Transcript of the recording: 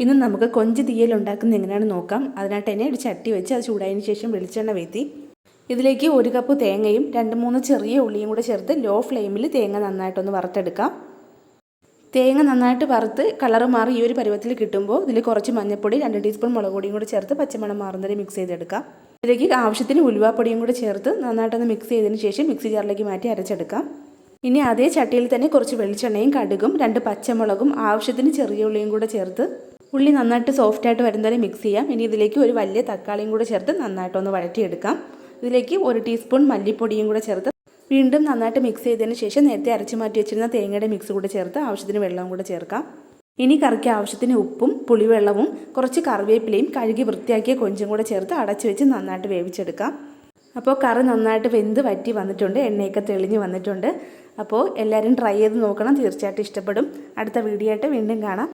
ഇന്ന് നമുക്ക് കൊഞ്ച് തീയൽ ഉണ്ടാക്കുന്നത് എങ്ങനെയാണെന്ന് നോക്കാം. അതിനായിട്ട് തന്നെ ഒരു ചട്ടി വെച്ച് അത് ചൂടായതിന് ശേഷം വെളിച്ചെണ്ണ വീത്തി ഇതിലേക്ക് ഒരു കപ്പ് തേങ്ങയും രണ്ട് മൂന്ന് ചെറിയ ഉള്ളിയും കൂടെ ചേർത്ത് ലോ ഫ്ലെയിമിൽ തേങ്ങ നന്നായിട്ടൊന്ന് വറുത്തെടുക്കാം. തേങ്ങ നന്നായിട്ട് വറുത്ത് കളർ മാറി ഈ ഒരു പരുവത്തിൽ കിട്ടുമ്പോൾ ഇതിൽ കുറച്ച് മഞ്ഞൾപ്പൊടി രണ്ട് ടീസ്പൂൺ മുളക് പൊടിയും കൂടെ ചേർത്ത് പച്ചമണം മാറുന്നതിന് മിക്സ് ചെയ്തെടുക്കാം. ഇതിലേക്ക് ആവശ്യത്തിന് ഉലുവാപ്പൊടിയും കൂടെ ചേർത്ത് നന്നായിട്ടൊന്ന് മിക്സ് ചെയ്തതിന് ശേഷം മിക്സി ജാറിലേക്ക് മാറ്റി അരച്ചെടുക്കാം. ഇനി അതേ ചട്ടിയിൽ തന്നെ കുറച്ച് വെളിച്ചെണ്ണയും കടുകും രണ്ട് പച്ചമുളകും ആവശ്യത്തിന് ചെറിയ ഉള്ളിയും കൂടെ ചേർത്ത് ഉള്ളി നന്നായിട്ട് സോഫ്റ്റായിട്ട് വരുന്നവരെ മിക്സ് ചെയ്യാം. ഇനി ഇതിലേക്ക് ഒരു വലിയ തക്കാളിയും കൂടെ ചേർത്ത് നന്നായിട്ടൊന്ന് വഴറ്റിയെടുക്കാം. ഇതിലേക്ക് ഒരു ടീസ്പൂൺ മല്ലിപ്പൊടിയും കൂടെ ചേർത്ത് വീണ്ടും നന്നായിട്ട് മിക്സ് ചെയ്തതിന് ശേഷം നേരത്തെ അരച്ച് മാറ്റി വെച്ചിരുന്ന തേങ്ങയുടെ മിക്സ് കൂടെ ചേർത്ത് ആവശ്യത്തിന് വെള്ളവും കൂടെ ചേർക്കാം. ഇനി കറിക്ക് ആവശ്യത്തിന് ഉപ്പും പുളിവെള്ളവും കുറച്ച് കറിവേപ്പിലയും കഴുകി വൃത്തിയാക്കിയ കൊഞ്ചും കൂടെ ചേർത്ത് അടച്ചു വെച്ച് നന്നായിട്ട് വേവിച്ചെടുക്കാം. അപ്പോൾ കറി നന്നായിട്ട് വെന്ത് വറ്റി വന്നിട്ടുണ്ട്. എണ്ണയൊക്കെ തെളിഞ്ഞ് വന്നിട്ടുണ്ട്. അപ്പോൾ എല്ലാവരും ട്രൈ ചെയ്ത് നോക്കണം. തീർച്ചയായിട്ടും ഇഷ്ടപ്പെടും. അടുത്ത വീഡിയോ ആയിട്ട് വീണ്ടും കാണാം.